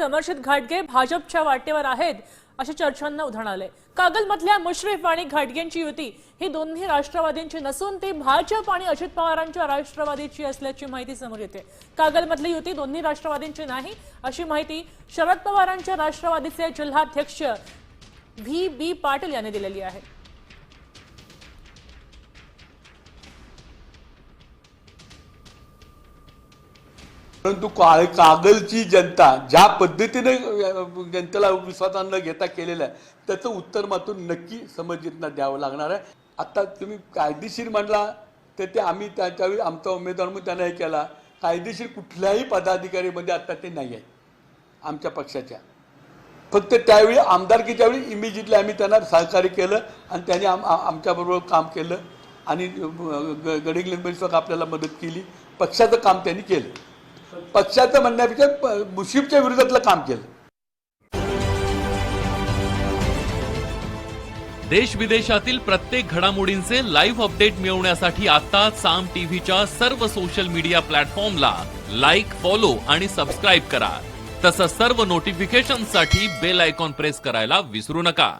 समर्शित घाटगे भाजपच्या वाटेवर आहेत अशा चर्चांना उधाण आले कागलमधल्या मुश्रीफ आणि घाटगेंची युती ही दोन्ही राष्ट्रवादींची नसून ती भाजप आणि अजित पवारांच्या राष्ट्रवादीची असल्याची माहिती समोर येते. कागलमधली युती दोन्ही राष्ट्रवादींची नाही अशी माहिती शरद पवारांच्या राष्ट्रवादीचे जिल्हाध्यक्ष व्ही बी पाटील यांनी दिलेली आहे. परंतु का- कागलची जनता ज्या पद्धतीने जनतेला विश्वासात घेता केलेलं आहे त्याचं उत्तर मात्र नक्की समजितना द्यावं लागणार आहे. आता तुम्ही कायदेशीर म्हणला तर ते आम्ही त्याच्यावेळी आमचा उमेदवार म्हणून त्यांना हे केला. कायदेशीर कुठल्याही पदाधिकारीमध्ये आता ते नाही आहे आमच्या पक्षाच्या. फक्त त्यावेळी आमदारकीच्या वेळी इमिजिएटली आम्ही त्यांना सहकार्य केलं आणि त्यांनी आम आमच्याबरोबर काम केलं आणि ग- गडिंग लिंबेश्वर आपल्याला मदत केली. पक्षाचं काम त्यांनी केलं. पक्षाचं म्हणण्यापेक्षा प- मुशीफच्या विरोधातलं काम केलं. देश विदेशातील प्रत्येक घडामोडींचे लाईव्ह अपडेट मिळवण्यासाठी आता साम टीव्हीच्या सर्व सोशल मीडिया प्लॅटफॉर्मला लाईक फॉलो आणि सबस्क्राईब करा. तसंच सर्व नोटिफिकेशनसाठी बेल आयकॉन प्रेस करायला विसरू नका.